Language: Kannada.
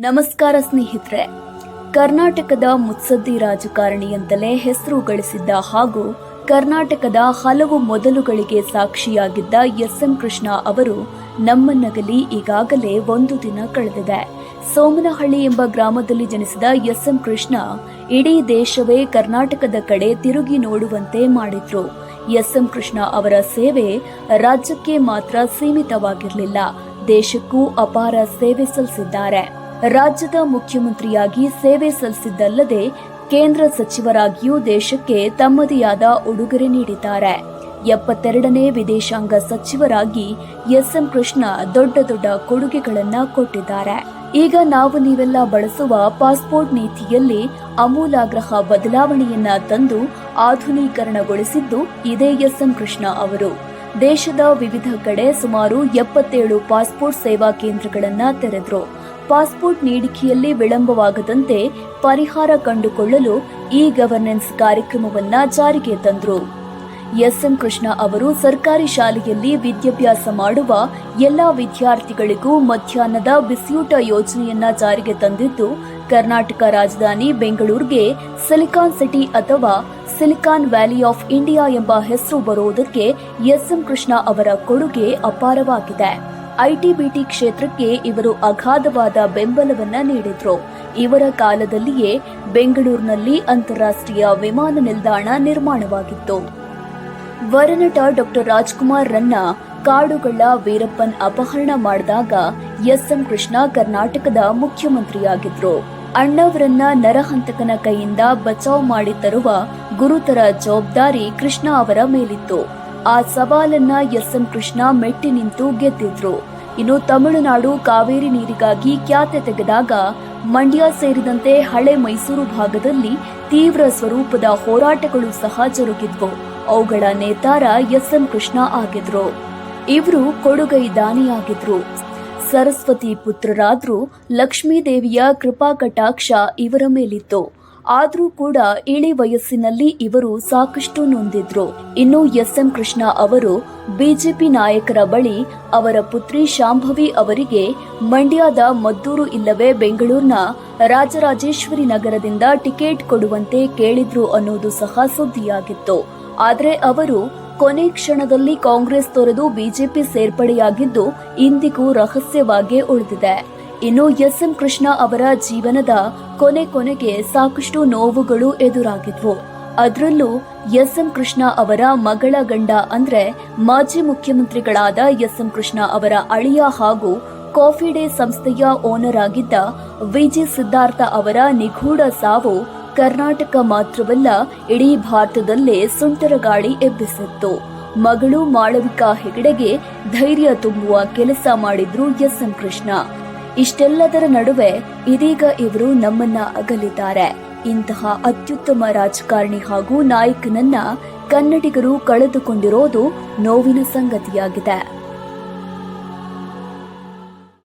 ನಮಸ್ಕಾರ ಸ್ನೇಹಿತರೆ. ಕರ್ನಾಟಕದ ಮುತ್ಸದ್ದಿ ರಾಜಕಾರಣಿ ಅಂತಲೇ ಹೆಸರು ಗಳಿಸಿದ್ದ ಹಾಗೂ ಕರ್ನಾಟಕದ ಹಲವು ಮೊದಲುಗಳಿಗೆ ಸಾಕ್ಷಿಯಾಗಿದ್ದ ಎಸ್. ಎಂ. ಕೃಷ್ಣ ಅವರು ನಮ್ಮನ್ನಗಲಿ ಈಗಾಗಲೇ ಒಂದು ದಿನ ಕಳೆದಿದೆ. ಸೋಮನಹಳ್ಳಿ ಎಂಬ ಗ್ರಾಮದಲ್ಲಿ ಜನಿಸಿದ ಎಸ್. ಎಂ. ಕೃಷ್ಣ ಇಡೀ ದೇಶವೇ ಕರ್ನಾಟಕದ ಕಡೆ ತಿರುಗಿ ನೋಡುವಂತೆ ಮಾಡಿದ್ರು. ಎಸ್. ಎಂ. ಕೃಷ್ಣ ಅವರ ಸೇವೆ ರಾಜ್ಯಕ್ಕೆ ಮಾತ್ರ ಸೀಮಿತವಾಗಿರಲಿಲ್ಲ. ದೇಶಕ್ಕೂ ಅಪಾರ ಸೇವೆ ಸಲ್ಲಿಸಿದ್ದಾರೆ. ರಾಜ್ಯದ ಮುಖ್ಯಮಂತ್ರಿಯಾಗಿ ಸೇವೆ ಸಲ್ಲಿಸಿದ್ದಲ್ಲದೆ ಕೇಂದ್ರ ಸಚಿವರಾಗಿಯೂ ದೇಶಕ್ಕೆ ತಮ್ಮದೇ ಆದ ಉಡುಗೊರೆ ನೀಡಿದ್ದಾರೆ. ಎಪ್ಪತ್ತೆರಡನೇ ವಿದೇಶಾಂಗ ಸಚಿವರಾಗಿ ಎಸ್ಎಂ ಕೃಷ್ಣ ದೊಡ್ಡ ದೊಡ್ಡ ಕೊಡುಗೆಗಳನ್ನ ಕೊಟ್ಟಿದ್ದಾರೆ. ಈಗ ನಾವು ನೀವೆಲ್ಲ ಬಳಸುವ ಪಾಸ್ಪೋರ್ಟ್ ನೀತಿಯಲ್ಲಿ ಅಮೂಲಾಗ್ರಹ ಬದಲಾವಣೆಯನ್ನ ತಂದು ಆಧುನೀಕರಣಗೊಳಿಸಿದ್ದು ಇದೇ ಎಸ್ಎಂ ಕೃಷ್ಣ ಅವರು. ದೇಶದ ವಿವಿಧ ಕಡೆ ಸುಮಾರು ಎಪ್ಪತ್ತೇಳು ಪಾಸ್ಪೋರ್ಟ್ ಸೇವಾ ಕೇಂದ್ರಗಳನ್ನ ತೆರೆದ್ರು. ಪಾಸ್ಪೋರ್ಟ್ ನೀಡಿಕೆಯಲ್ಲಿ ವಿಳಂಬವಾಗದಂತೆ ಪರಿಹಾರ ಕಂಡುಕೊಳ್ಳಲು ಇ ಗವರ್ನೆನ್ಸ್ ಕಾರ್ಯಕ್ರಮವನ್ನು ಜಾರಿಗೆ ತಂದರು. ಎಸ್ಎಂ ಕೃಷ್ಣ ಅವರು ಸರ್ಕಾರಿ ಶಾಲೆಯಲ್ಲಿ ವಿದ್ಯಾಭ್ಯಾಸ ಮಾಡುವ ಎಲ್ಲಾ ವಿದ್ಯಾರ್ಥಿಗಳಿಗೂ ಮಧ್ಯಾಹ್ನದ ಬಿಸಿಯೂಟ ಯೋಜನೆಯನ್ನ ಜಾರಿಗೆ ತಂದಿದ್ದು, ಕರ್ನಾಟಕ ರಾಜಧಾನಿ ಬೆಂಗಳೂರಿಗೆ ಸಿಲಿಕಾನ್ ಸಿಟಿ ಅಥವಾ ಸಿಲಿಕಾನ್ ವ್ಯಾಲಿ ಆಫ್ ಇಂಡಿಯಾ ಎಂಬ ಹೆಸರು ಬರುವುದಕ್ಕೆ ಎಸ್ಎಂ ಕೃಷ್ಣ ಅವರ ಕೊಡುಗೆ ಅಪಾರವಾಗಿದೆ. ಐಟಿ ಬಿಟಿ ಕ್ಷೇತ್ರಕ್ಕೆ ಇವರು ಅಗಾಧವಾದ ಬೆಂಬಲವನ್ನ ನೀಡಿದ್ರು. ಇವರ ಕಾಲದಲ್ಲಿಯೇ ಬೆಂಗಳೂರಿನಲ್ಲಿ ಅಂತಾರಾಷ್ಟ್ರೀಯ ವಿಮಾನ ನಿಲ್ದಾಣ ನಿರ್ಮಾಣವಾಗಿತ್ತು. ವರನಟ ಡಾಕ್ಟರ್ ರಾಜ್ಕುಮಾರ್ ರನ್ನ ಕಾಡುಗಳ ವೀರಪ್ಪನ್ ಅಪಹರಣ ಮಾಡಿದಾಗ ಎಸ್ ಎಂ ಕೃಷ್ಣ ಕರ್ನಾಟಕದ ಮುಖ್ಯಮಂತ್ರಿಯಾಗಿದ್ರು. ಅಣ್ಣವರನ್ನ ನರಹಂತಕನ ಕೈಯಿಂದ ಬಚಾವ್ ಮಾಡಿ ತರುವ ಗುರುತರ ಜವಾಬ್ದಾರಿ ಕೃಷ್ಣ ಅವರ ಮೇಲಿತ್ತು. ಆ ಸವಾಲನ್ನ ಎಸ್ ಎಂ ಕೃಷ್ಣ ಮೆಟ್ಟಿ ನಿಂತು ಗೆದ್ದಿದ್ರು. ಇನ್ನು ತಮಿಳುನಾಡು ಕಾವೇರಿ ನೀರಿಗಾಗಿ ಖ್ಯಾತೆ ತೆಗೆದಾಗ ಮಂಡ್ಯ ಸೇರಿದಂತೆ ಹಳೆ ಮೈಸೂರು ಭಾಗದಲ್ಲಿ ತೀವ್ರ ಸ್ವರೂಪದ ಹೋರಾಟಗಳು ಸಹ ಜರುಗಿದ್ವು. ಅವುಗಳ ನೇತಾರ ಎಸ್ ಎಂ ಕೃಷ್ಣ ಆಗಿದ್ರು. ಇವರು ಕೊಡುಗೈ ದಾನಿಯಾಗಿದ್ರು. ಸರಸ್ವತಿ ಪುತ್ರರಾದ್ರೂ ಲಕ್ಷ್ಮೀದೇವಿಯ ಕೃಪಾ ಕಟಾಕ್ಷ ಇವರ ಮೇಲಿತ್ತು. ಆದ್ರೂ ಕೂಡ ಇಳಿ ವಯಸ್ಸಿನಲ್ಲಿ ಇವರು ಸಾಕಷ್ಟು ನೊಂದಿದ್ರು. ಇನ್ನು ಎಸ್ ಎಂ ಕೃಷ್ಣ ಅವರು ಬಿಜೆಪಿ ನಾಯಕರ ಬಳಿ ಅವರ ಪುತ್ರಿ ಶಾಂಭವಿ ಅವರಿಗೆ ಮಂಡ್ಯದ ಮದ್ದೂರು ಇಲ್ಲವೇ ಬೆಂಗಳೂರಿನ ರಾಜರಾಜೇಶ್ವರಿ ನಗರದಿಂದ ಟಿಕೆಟ್ ಕೊಡುವಂತೆ ಕೇಳಿದ್ರು ಅನ್ನೋದು ಸಹ ಸುದ್ದಿಯಾಗಿತ್ತು. ಆದರೆ ಅವರು ಕೊನೆ ಕ್ಷಣದಲ್ಲಿ ಕಾಂಗ್ರೆಸ್ ತೊರೆದು ಬಿಜೆಪಿ ಸೇರ್ಪಡೆಯಾಗಿದ್ದು ಇಂದಿಗೂ ರಹಸ್ಯವಾಗೇ ಉಳಿದಿದೆ. ಇನ್ನು ಎಸ್ ಎಂ ಕೃಷ್ಣ ಅವರ ಜೀವನದ ಕೊನೆ ಕೊನೆಗೆ ಸಾಕಷ್ಟು ನೋವುಗಳು ಎದುರಾಗಿದ್ವು. ಅದರಲ್ಲೂ ಎಸ್ ಎಂ ಕೃಷ್ಣ ಅವರ ಮಗಳ ಗಂಡ ಅಂದ್ರೆ ಮಾಜಿ ಮುಖ್ಯಮಂತ್ರಿಗಳಾದ ಎಸ್ ಎಂ ಕೃಷ್ಣ ಅವರ ಅಳಿಯ ಹಾಗೂ ಕಾಫಿ ಡೇ ಸಂಸ್ಥೆಯ ಓನರ್ ಆಗಿದ್ದ ವಿಜಿ ಸಿದ್ಧಾರ್ಥ ಅವರ ನಿಗೂಢ ಸಾವು ಕರ್ನಾಟಕ ಮಾತ್ರವಲ್ಲ, ಇಡೀ ಭಾರತದಲ್ಲೇ ಸುಂಟರಗಾಳಿ ಎಬ್ಬಿಸಿತ್ತು. ಮಗಳು ಮಾಳವಿಕಾ ಹೆಗಡೆಗೆ ಧೈರ್ಯ ತುಂಬುವ ಕೆಲಸ ಮಾಡಿದ್ರು ಎಸ್ ಎಂ ಕೃಷ್ಣ. ಇಷ್ಟೆಲ್ಲದರ ನಡುವೆ ಇದೀಗ ಇವರು ನಮ್ಮನ್ನ ಅಗಲಿದ್ದಾರೆ. ಇಂತಹ ಅತ್ಯುತ್ತಮ ರಾಜಕಾರಣಿ ಹಾಗೂ ನಾಯಕನನ್ನ ಕನ್ನಡಿಗರು ಕಳೆದುಕೊಂಡಿರೋದು ನೋವಿನ ಸಂಗತಿಯಾಗಿದೆ.